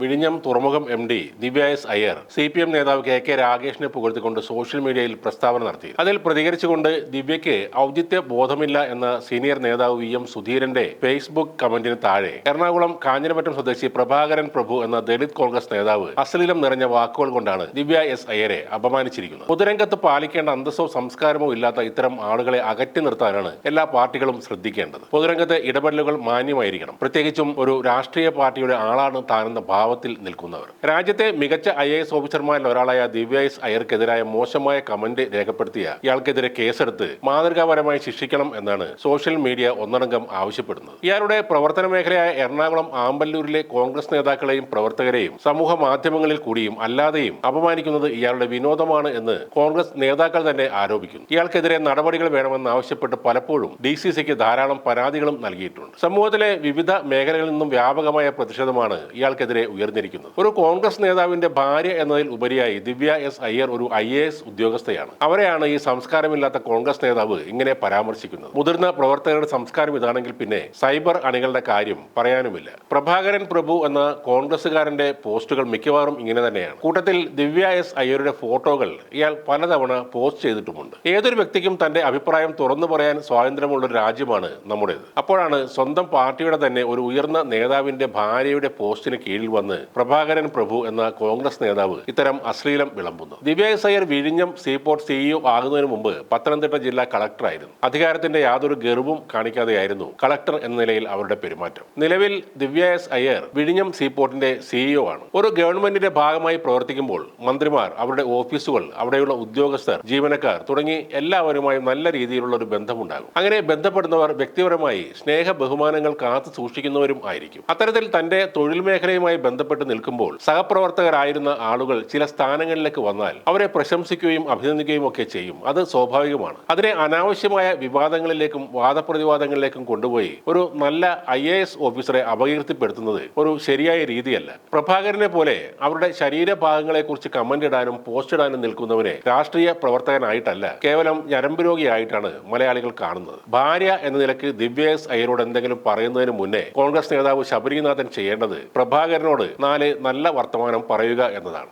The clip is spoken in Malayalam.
വിഴിഞ്ഞം തുറമുഖം M D Divya S Iyer C P M നേതാവ് കെ കെ രാഗേഷിനെ പുകഴ്ത്തിക്കൊണ്ട് സോഷ്യൽ മീഡിയയിൽ പ്രസ്താവന നടത്തി. അതിൽ പ്രതികരിച്ചുകൊണ്ട് ദിവ്യയ്ക്ക് ഔചിത്യ ബോധമില്ല എന്ന സീനിയർ നേതാവ് വി എം സുധീരന്റെ ഫേസ്ബുക്ക് കമന്റിന് താഴെ എറണാകുളം കാഞ്ഞിരമറ്റം സ്വദേശി പ്രഭാകരൻ പ്രഭു എന്ന ദളിത് കോൺഗ്രസ് നേതാവ് അശ്ലീലം നിറഞ്ഞ വാക്കുകൾ കൊണ്ടാണ് ദിവ്യ എസ് അയ്യരെ അപമാനിച്ചിരിക്കുന്നത്. പൊതുരംഗത്ത് പാലിക്കേണ്ട അന്തസ്സോ സംസ്കാരമോ ഇല്ലാത്ത ഇത്തരം ആളുകളെ അകറ്റി നിർത്താനാണ് എല്ലാ പാർട്ടികളും ശ്രദ്ധിക്കേണ്ടത്. പൊതുരംഗത്തെ ഇടപെടലുകൾ മാന്യമായിരിക്കണം. പ്രത്യേകിച്ചും ഒരു രാഷ്ട്രീയ പാർട്ടിയുടെ ആളാണ് താനെന്ന ഭാവത്തിൽ നിൽക്കുന്നവർ. രാജ്യത്തെ മികച്ച ഐ എ എസ് ഓഫീസർമാരിൽ ഒരാളായ ദിവ്യ എസ് അയ്യർക്കെതിരായ മോശമായ കമന്റ് രേഖപ്പെടുത്തിയ ഇയാൾക്കെതിരെ കേസെടുത്ത് മാതൃകാപരമായി ശിക്ഷിക്കണം എന്നാണ് സോഷ്യൽ മീഡിയ ഒന്നടങ്കം ആവശ്യപ്പെടുന്നത്. ഇയാളുടെ പ്രവർത്തന മേഖലയായ എറണാകുളം ആമ്പല്ലൂരിലെ കോൺഗ്രസ് നേതാക്കളെയും പ്രവർത്തകരെയും സമൂഹ മാധ്യമങ്ങളിൽ കൂടിയും അല്ലാതെയും അപമാനിക്കുന്നത് ഇയാളുടെ വിനോദമാണ് എന്ന് കോൺഗ്രസ് നേതാക്കൾ തന്നെ ആരോപിക്കുന്നു. ഇയാൾക്കെതിരെ നടപടികൾ വേണമെന്ന് ആവശ്യപ്പെട്ട് പലപ്പോഴും ഡി സി സിക്ക് ധാരാളം പരാതികളും നൽകിയിട്ടുണ്ട്. സമൂഹത്തിലെ വിവിധ മേഖലകളിൽ നിന്നും വ്യാപകമായ പ്രതിഷേധമാണ് ഇയാൾക്കെതിരെ ഉയർന്നിരിക്കുന്നത്. ഒരു കോൺഗ്രസ് നേതാവിന്റെ ഭാര്യ എന്നതിൽ ഉപരിയായി ദിവ്യ എസ് അയ്യർ ഒരു ഐ എ എസ് ഉദ്യോഗസ്ഥയാണ്. അവരെയാണ് ഈ സംസ്കാരമില്ലാത്ത കോൺഗ്രസ് നേതാവ് ഇങ്ങനെ പരാമർശിക്കുന്നത്. മുതിർന്ന പ്രവർത്തകരുടെ സംസ്കാരം ഇതാണെങ്കിൽ പിന്നെ സൈബർ അണികളുടെ കാര്യം പറയാനുമില്ല. പ്രഭാകരൻ പ്രഭു എന്ന കോൺഗ്രസുകാരന്റെ പോസ്റ്റുകൾ മിക്കവാറും ഇങ്ങനെ തന്നെയാണ്. കൂട്ടത്തിൽ ദിവ്യ എസ് അയ്യരുടെ ഫോട്ടോകൾ ഇയാൾ പലതവണ പോസ്റ്റ് ചെയ്തിട്ടുമുണ്ട്. ഏതൊരു വ്യക്തിക്കും തന്റെ അഭിപ്രായം തുറന്നു പറയാൻ സ്വാതന്ത്ര്യമുള്ള ഒരു രാജ്യമാണ് നമ്മുടേത്. അപ്പോഴാണ് സ്വന്തം പാർട്ടിയുടെ തന്നെ ഒരു ഉയർന്ന നേതാവിന്റെ ഭാര്യയുടെ പോസ്റ്റിന് കീഴിൽ പ്രഭാകരൻ പ്രഭു എന്ന കോൺഗ്രസ് നേതാവ് ഇത്തരം അശ്ലീലം വിളമ്പുന്നു. ദിവ്യ എസ് അയ്യർ വിഴിഞ്ഞം സീപോർട്ട് സിഇഒ ആകുന്നതിന് മുമ്പ് പത്തനംതിട്ട ജില്ലാ കളക്ടറായിരുന്നു അധികാരത്തിന്റെ യാതൊരു ഗർവും കാണിക്കാതെയായിരുന്നു കളക്ടർ എന്ന നിലയിൽ അവരുടെ പെരുമാറ്റം. നിലവിൽ ദിവ്യ അയ്യർ വിഴിഞ്ഞം സീപോർട്ടിന്റെ സിഇഒ ആണ്. ഒരു ഗവൺമെന്റിന്റെ ഭാഗമായി പ്രവർത്തിക്കുമ്പോൾ മന്ത്രിമാർ അവരുടെ ഓഫീസുകൾ അവിടെയുള്ള ഉദ്യോഗസ്ഥർ ജീവനക്കാർ തുടങ്ങി എല്ലാവരുമായും നല്ല രീതിയിലുള്ള ഒരു ബന്ധമുണ്ടാകും. അങ്ങനെ ബന്ധപ്പെടുന്നവർ വ്യക്തിപരമായി സ്നേഹ ബഹുമാനങ്ങൾ കാത്തു സൂക്ഷിക്കുന്നവരും ആയിരിക്കും. അത്തരത്തിൽ തന്റെ തൊഴിൽ മേഖലയുമായി ബന്ധപ്പെട്ട് നിൽക്കുമ്പോൾ സഹപ്രവർത്തകരായിരുന്ന ആളുകൾ ചില സ്ഥാനങ്ങളിലേക്ക് വന്നാൽ അവരെ പ്രശംസിക്കുകയും അഭിനന്ദിക്കുകയും ഒക്കെ ചെയ്യും. അത് സ്വാഭാവികമാണ്. അതിനെ അനാവശ്യമായ വിവാദങ്ങളിലേക്കും വാദപ്രതിവാദങ്ങളിലേക്കും കൊണ്ടുപോയി ഒരു നല്ല ഐ എ എസ് ഓഫീസറെ അപകീർത്തിപ്പെടുത്തുന്നത് ഒരു ശരിയായ രീതിയല്ല. പ്രഭാകരനെ പോലെ അവരുടെ ശരീരഭാഗങ്ങളെക്കുറിച്ച് കമന്റ് ഇടാനും പോസ്റ്റ് ഇടാനും നിൽക്കുന്നവനെ രാഷ്ട്രീയ പ്രവർത്തകനായിട്ടല്ല കേവലം ഞരമ്പ് രോഗിയായിട്ടാണ് മലയാളികൾ കാണുന്നത്. ഭാര്യ എന്ന നിലയ്ക്ക് ദിവ്യ എസ് അയ്യരോട് എന്തെങ്കിലും പറയുന്നതിന് മുന്നേ കോൺഗ്രസ് നേതാവ് ശബരിനാഥൻ ചെയ്യേണ്ടത് പ്രഭാകരനോട് നാല് നല്ല വർത്തമാനം പറയുക എന്നതാണ്.